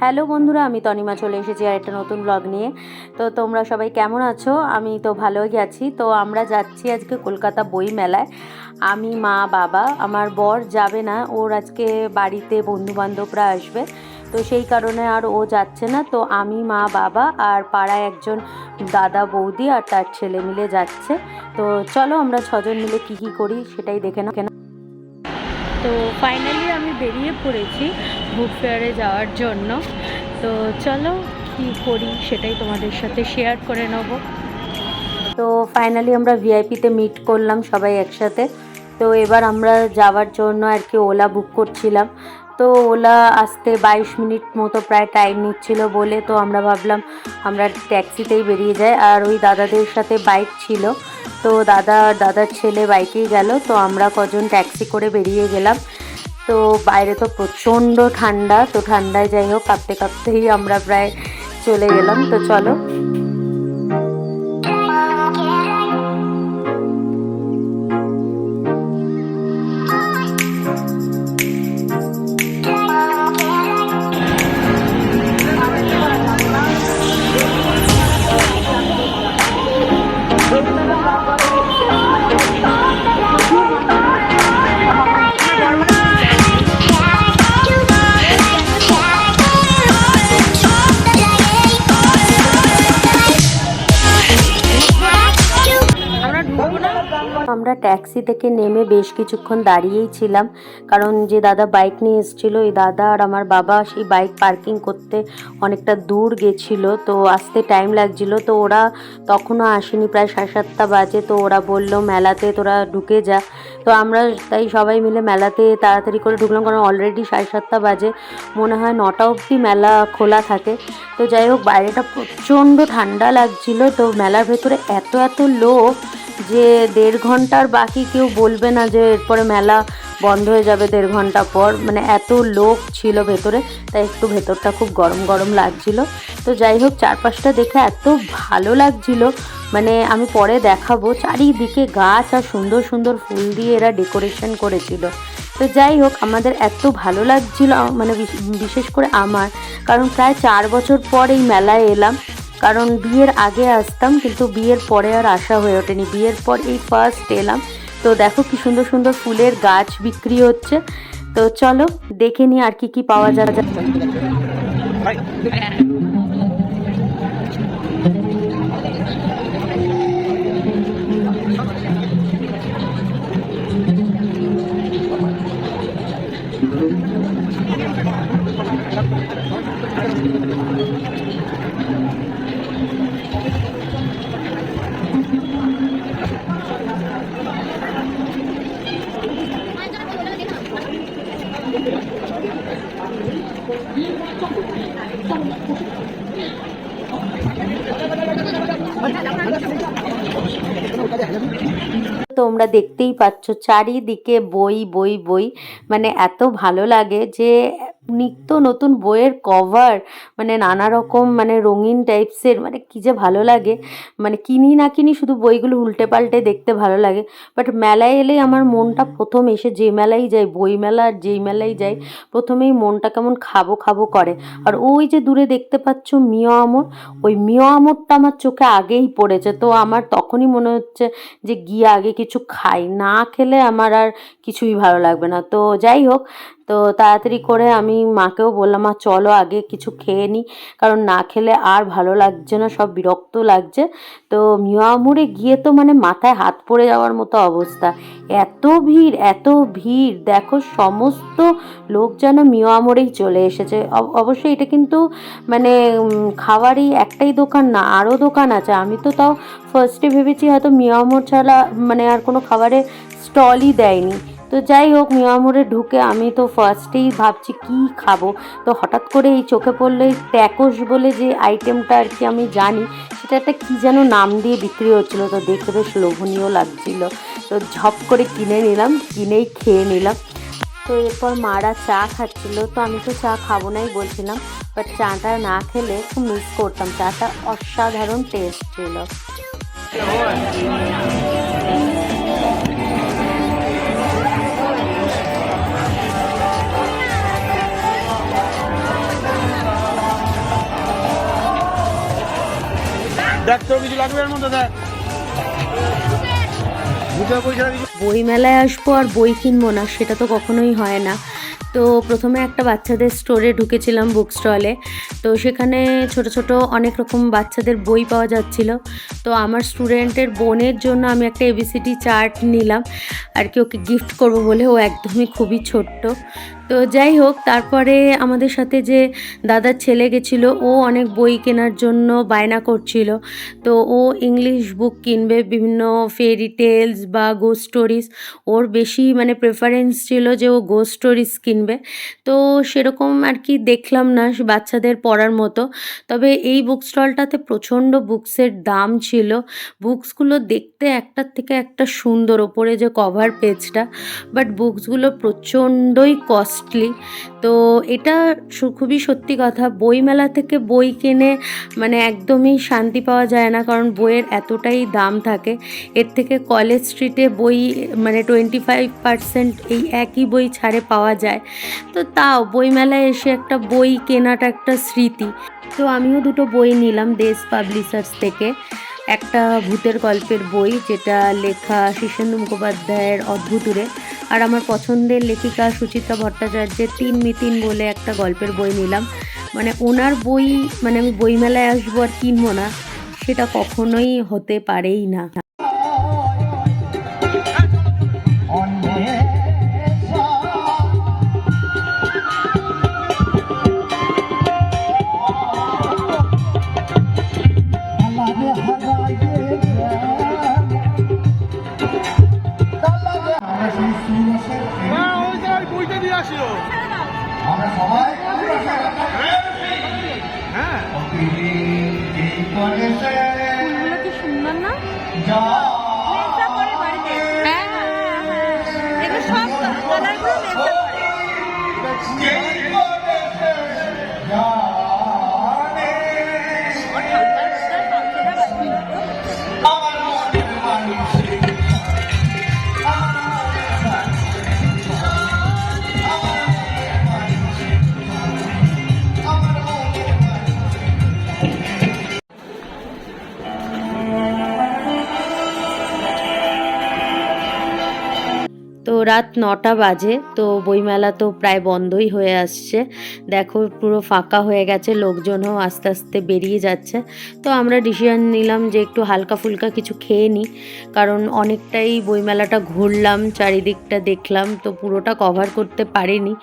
Hello বন্ধুরা, আমি তনিমা চলে এসেছি আর একটা নতুন ব্লগ নিয়ে। তো তোমরা সবাই কেমন আছো? আমি তো ভালোই আছি। তো আমরা যাচ্ছি আজকে কলকাতা বই মেলায় আমি, মা, বাবা, আমার বর যাবে না, ওর আজকে বাড়িতে বন্ধু বান্ধবরা আসবে। তো সেই কারণে আর ও যাচ্ছে না। তো আমি, মা, বাবা আর পাড়ায় একজন দাদা, বৌদি আর তার ছেলে মিলে যাচ্ছে। তো চলো আমরা ছজন মিলে কী কী করি সেটাই দেখে না কেন তো ফাইনালি আমি বেরিয়ে পড়েছি বুক ফেয়ারে যাওয়ার জন্য। তো চলো কি করি সেটাই তোমাদের সাথে শেয়ার করে নেব। তো ফাইনালি আমরা ভিআইপিতে মিট করলাম সবাই একসাথে। তো এবার আমরা যাওয়ার জন্য আর কি ওলা বুক করছিলাম। তো ওলা আসতে বাইশ মিনিট মতো প্রায় টাইম নিচ্ছিল বলে তো আমরা ভাবলাম আমরা ট্যাক্সিতেই বেরিয়ে যাই। আর ওই দাদাদের সাথে বাইক ছিল। তো দাদা আর দাদার ছেলে বাইকেই গেল। তো আমরা কজন ট্যাক্সি করে বেরিয়ে গেলাম। তো বাইরে তো প্রচণ্ড ঠান্ডা। তো ঠান্ডায় যাই হোক, কাঁপতে কাঁপতেই আমরা প্রায় চলে গেলাম। তো চলো ট্যাক্সি থেকে নেমে বেশ কিছুক্ষণ দাঁড়িয়েই ছিলাম। কারণ যে দাদা বাইক নিয়ে এসেছিল, এই দাদা আর আমার বাবা সেই বাইক পার্কিং করতে অনেকটা দূর গেছিল। তো আসতে টাইম লাগছিল। তো ওরা তখনও আসেনি, প্রায় সাড়ে সাতটা বাজে। তো ওরা বলল, মেলাতে তোরা ঢুকে যা। তো আমরা তাই সবাই মিলে মেলাতে তাড়াতাড়ি করে ঢুকলাম। কারণ অলরেডি সাড়ে সাতটা বাজে। মনে হয় নটা অবধি মেলা খোলা থাকে। তো যাই হোক, বাইরেটা প্রচণ্ড ঠান্ডা লাগছিল। তো মেলার ভেতরে এত এত লোক যে দেড় ঘণ্টার বাকি কেউ বলবে না যে এরপরে মেলা বন্ধ হয়ে যাবে দেড় ঘণ্টা পর। মানে এত লোক ছিল ভেতরে, তাই একটু ভেতরটা খুব গরম গরম লাগছিল। তো যাই হোক, চারপাশটা দেখে এত ভালো লাগছিল। মানে আমি পরে দেখাবো। চারিদিকে গাছ আর সুন্দর সুন্দর ফুল দিয়ে এরা ডেকোরেশন করেছিল। তো যাই হোক, আমাদের এত ভালো লাগছিল মানে বিশ- বিশেষ করে আমার। কারণ প্রায় চার বছর পর এই মেলায় এলাম। কারণ বিয়ের আগে আসতাম, কিন্তু বিয়ের পরে আর আসা হয়ে ওঠেনি। বিয়ের পর এই ফার্স্ট এলাম। তো দেখো কি সুন্দর সুন্দর ফুলের গাছ বিক্রি হচ্ছে। তো চলো, দেখে নিই আর কি কি পাওয়া যায়। 我再咱们班 তোমরা দেখতেই পাচ্ছ চারিদিকে বই বই বই। মানে এত ভালো লাগে যে নিত্য নতুন বইয়ের কভার মানে নানা রকম মানে রঙিন টাইপসের মানে কী যে ভালো লাগে। মানে কিনি না কিনি শুধু বইগুলো উল্টে পাল্টে দেখতে ভালো লাগে। বাট মেলায় এলেই আমার মনটা প্রথম এসে যে মেলায় যাই বই মেলা আর যেই মেলায় যাই প্রথমেই মনটা কেমন খাব খাব করে। আর ওই যে দূরে দেখতে পাচ্ছ মিয়া আমর ওই মিয়া আমরটা আমার চোখে আগেই পড়েছে। তো আমার তখনই মনে হচ্ছে যে গিয়ে আগে কিছু খাই না খেলে আমার আর কিছুই ভালো লাগবে না। তো যাই হোক তো তাড়াতাড়ি করে আমি মাকেও বললাম, মা, চলো আগে কিছু খেয়ে নিই কারণ না খেলে আর ভালো লাগছে না, সব বিরক্ত লাগছে। তো মিয়ামুড়ে গিয়ে তো মানে মাথায় হাত পড়ে যাওয়ার মতো অবস্থা। এত ভিড় এত ভিড়, দেখো সমস্ত লোক যেন মিয়ামোড়েই চলে এসেছে। অব- অবশ্যই এটা কিন্তু মানে খাওয়ারই একটাই দোকান না, আরও দোকান আছে। আমি তো তাও ফার্স্টে ভেবেছি হয়তো মিয়ামোড় ছাড়া মানে আর কোনো খাবারের স্টলই দেয়নি। তো যাই হোক, মিয়ামোড়ে ঢুকে আমি তো ফার্স্টেই ভাবছি কি খাব। তো হঠাৎ করে এই চোখে পড়ল এই ট্যাকোস বলে যে আইটেমটা আর কি আমি জানি, সেটা একটা কী যেন নাম দিয়ে বিক্রি হচ্ছিল। তো দেখতে বেশ লোভনীয় লাগছিল। তো ঝপ করে কিনে নিলাম, কিনেই খেয়ে নিলাম। তো এরপর মারা চা খাচ্ছিলো। তো আমি তো চা খাব নাই বলছিলাম বাট চাটা না খেলে খুব মিস করতাম। চাটা অসাধারণ টেস্ট ছিল। বই মেলায় আসব আর বই কিনবো না, সেটা তো কখনোই হয় না। তো প্রথমে একটা বাচ্চাদের স্টোরে ঢুকেছিলাম বুক স্টলে। তো সেখানে ছোট ছোট অনেক রকম বাচ্চাদের বই পাওয়া যাচ্ছিল। তো আমার স্টুডেন্টের বোনের জন্য আমি একটা এবিসিডি চার্ট নিলাম। আর কি ওকে গিফট করব বলে, ও একদমই খুবই ছোট্ট। তো যাই হোক, তারপরে আমাদের সাথে যে দাদার ছেলে গেছিল, ও অনেক বই কেনার জন্য বায়না করছিল। তো ও ইংলিশ বুক কিনবে, বিভিন্ন ফেরি টেলস বা গোস্ট স্টোরিজ ওর বেশি মানে প্রেফারেন্স ছিল যে ও গো স্টোরিজ কিনবে। তো সেরকম আর কি দেখলাম না বাচ্চাদের পড়ার মতো। তবে এই বুক স্টলটাতে প্রচণ্ড বুকসের দাম ছিল। বুকসগুলো দেখতে একটার থেকে একটা সুন্দর, ওপরে যে কভার পেজটা বাট বুকসগুলো প্রচণ্ডই কস্টলি তো এটা খুবই সত্যি কথা। বইমেলা থেকে বই কিনে মানে একদমই শান্তি পাওয়া যায় না, কারণ বইয়ের এতটাই দাম থাকে। এর থেকে কলেজ স্ট্রিটে বই মানে টোয়েন্টি ফাইভ পার্সেন্ট এই একই বই ছাড়ে পাওয়া যায়। তো তাও বইমেলায় এসে একটা বই কেনাটা একটা স্মৃতি। তো আমিও দুটো বই নিলাম দেশ পাবলিশার্স থেকে। একটা ভূতের গল্পের বই, যেটা লেখা শীর্ষেন্দু মুখোপাধ্যায়ের অদ্ভুতুরে আর আমার পছন্দের লেখিকা সুচিত্রা ভট্টাচার্যের তিন মিতিন বলে একটা গল্পের বই নিলাম। মানে ওনার বই মানে আমি বইমেলায় আসব আর কিনবো না, সেটা কখনোই হতে পারেই না। না ফুলগুলো কি সুন্দর না? রাত নটা বাজে, তো বইমেলা তো প্রায় বন্ধই হয়ে আসছে। দেখো পুরো ফাঁকা হয়ে গেছে, লোকজনও আস্তে আস্তে বেরিয়ে যাচ্ছে। তো আমরা ডিসিশন নিলাম যে একটু হালকা ফুলকা কিছু খেয়ে নিই, কারণ অনেকটাই বইমেলাটা ঘুরলাম, চারিদিকটা দেখলাম, তো পুরোটা কভার করতে পারিনি।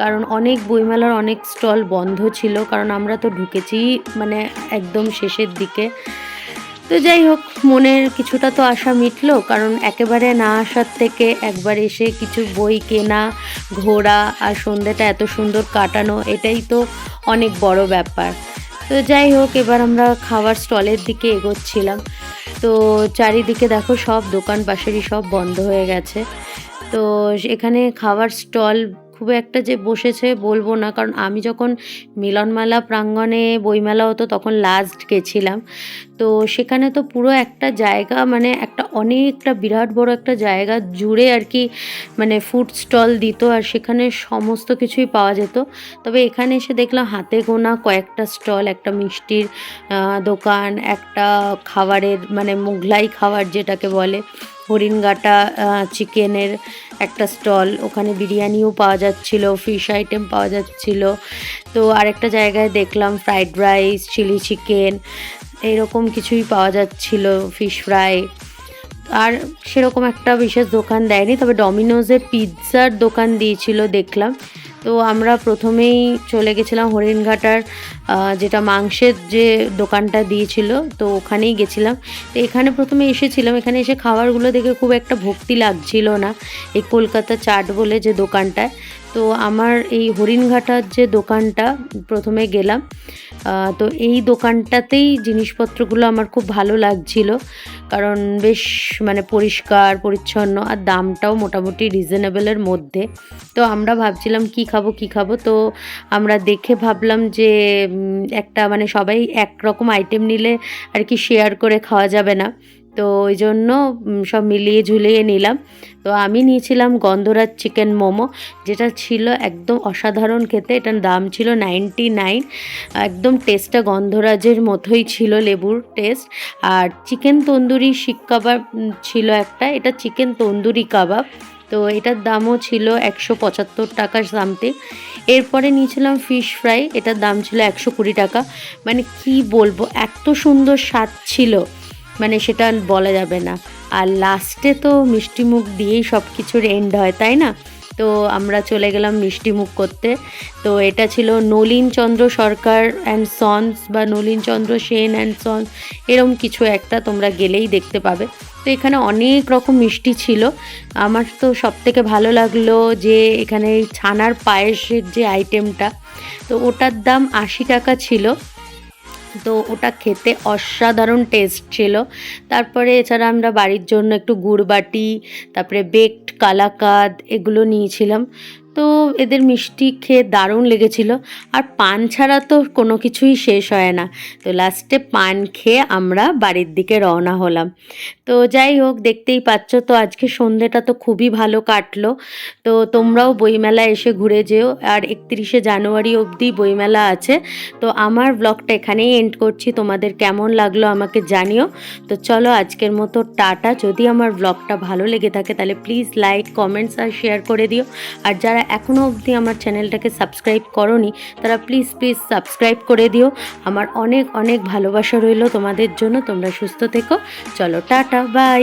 কারণ অনেক বইমেলার অনেক স্টল বন্ধ ছিল, কারণ আমরা তো ঢুকেছি মানে একদম শেষের দিকে। তো যাই হোক, মনের কিছুটা তো আশা মিটলো, কারণ একেবারে না আসার থেকে একবার এসে কিছু বই কেনা, ঘোরা আর সন্ধ্যেটা এত সুন্দর কাটানো, এটাই তো অনেক বড় ব্যাপার। তো যাই হোক, এবার আমরা খাবার স্টলের দিকে এগোচ্ছিলাম। তো চারিদিকে দেখো সব দোকান পাশেরই সব বন্ধ হয়ে গেছে। তো এখানে খাবার স্টল খুব একটা যে বসেছে বলব না, কারণ আমি যখন মিলনমেলা প্রাঙ্গণে বইমেলা হতো তখন লাস্ট গেছিলাম। তো সেখানে তো পুরো একটা জায়গা মানে একটা অনেকটা বিরাট বড় একটা জায়গা জুড়ে আর কি মানে ফুড স্টল দিত আর সেখানে সমস্ত কিছুই পাওয়া যেত। তবে এখানে এসে দেখলাম হাতে গোনা কয়েকটা স্টল একটা মিষ্টির দোকান, একটা খাবারের মানে মোগলাই খাবার যেটাকে বলে। হরিণগাটা চিকেনের একটা স্টল। ওখানে বিরিয়ানিও পাওয়া যাচ্ছিল ফিশ আইটেম পাওয়া যাচ্ছিল। তো আরেকটা জায়গায় দেখলাম ফ্রাইড রাইস চিলি চিকেন এরকম কিছুই পাওয়া যাচ্ছিল ফিশ ফ্রাই আর সেরকম একটা বিশেষ দোকান দেয়নি, তবে ডমিনোজের পিৎজার দোকান দিয়েছিল, দেখলাম। তো আমরা প্রথমেই চলে গেছিলাম হরিণঘাটার যেটা মাংসের যে দোকানটা দিয়েছিল, তো ওখানেই গেছিলাম। তো এখানে প্রথমে এসেছিলাম, এখানে এসে খাবারগুলো দেখে খুব একটা ভক্তি লাগছিল না। এই কলকাতা চাট বলে যে দোকানটায় তো আমার এই হরিণঘাটার যে দোকানটা, প্রথমে গেলাম তো এই দোকানটাতেই জিনিসপত্রগুলো আমার খুব ভালো লাগছিল, কারণ বেশ মানে পরিষ্কার, পরিচ্ছন্ন, আর দামটাও মোটামুটি রিজনেবলের মধ্যে। তো আমরা ভাবছিলাম কি খাব কি খাব, তো আমরা দেখে ভাবলাম যে একটা মানে সবাই একরকম আইটেম নিলে আর কি শেয়ার করে খাওয়া যাবে না। তো ওই জন্য সব মিলিয়ে ঝুলিয়ে নিলাম। তো আমি নিয়েছিলাম গন্ধরাজ চিকেন মোমো, যেটা ছিল একদম অসাধারণ খেতে। এটার দাম ছিল নাইনটি নাইন। একদম টেস্টটা গন্ধরাজের মতোই ছিল লেবুর টেস্ট আর চিকেন তন্দুরি শিক কাবাব ছিল একটা। এটা চিকেন তন্দুরি কাবাব। তো এটার দামও ছিল একশো পঁচাত্তর টাকা সামথিং এরপরে নিয়েছিলাম ফিশ ফ্রাই এটার দাম ছিল একশো কুড়ি টাকা। মানে কি বলব, এত সুন্দর স্বাদ ছিল। মানে সেটা বলা যাবে না। আর লাস্টে তো মিষ্টি মুখ দিয়েই সব কিছুর এন্ড হয়, তাই না? তো আমরা চলে গেলাম মিষ্টি মুখ করতে। তো এটা ছিল নলিন চন্দ্র সরকার অ্যান্ড সন্স বা নলিন চন্দ্র সেন অ্যান্ড সন্স এরম কিছু একটা তোমরা গেলেই দেখতে পাবে। তো এখানে অনেক রকম মিষ্টি ছিল। আমার তো সব থেকে ভালো লাগল যে এখানে ছানার পায়েসের যে আইটেমটা তো ওটার দাম আশি টাকা ছিল। তো ওটা খেতে অসাধারণ টেস্ট ছিল। তারপরে এছাড়া আমরা বাড়ির জন্য একটু গুড়বাটি তারপরে বেকড কালাকাদ এগুলো নিয়েছিলাম। তো এদের মিষ্টি খেয়ে দারুণ লেগেছিল। আর পান ছাড়া তো কোনো কিছুই শেষ হয় না। তো লাস্টে পান খেয়ে আমরা বাড়ির দিকে রওনা হলাম। তো যাই হোক, দেখতেই পাচ্ছ তো আজকে সন্ধেটা তো খুবই ভালো কাটলো। তো তোমরাও বইমেলা এসে ঘুরে যেও। আর একত্রিশে জানুয়ারি অবধি বইমেলা আছে। তো আমার ব্লগটা এখানেই এন্ড করছি। তোমাদের কেমন লাগল আমাকে জানিও। তো চলো আজকের মতো টাটা। যদি আমার ব্লগটা ভালো লেগে থাকে, তাহলে প্লিজ লাইক কমেন্টস আর শেয়ার করে দিও। আর যারা এখনও অবধি আমার চ্যানেলটাকে সাবস্ক্রাইব করনি, তারা প্লিজ প্লিজ সাবস্ক্রাইব করে দিও। আমার অনেক অনেক ভালোবাসা রইল তোমাদের জন্য, তোমরা সুস্থ থেকো। চলো, টাটা বাই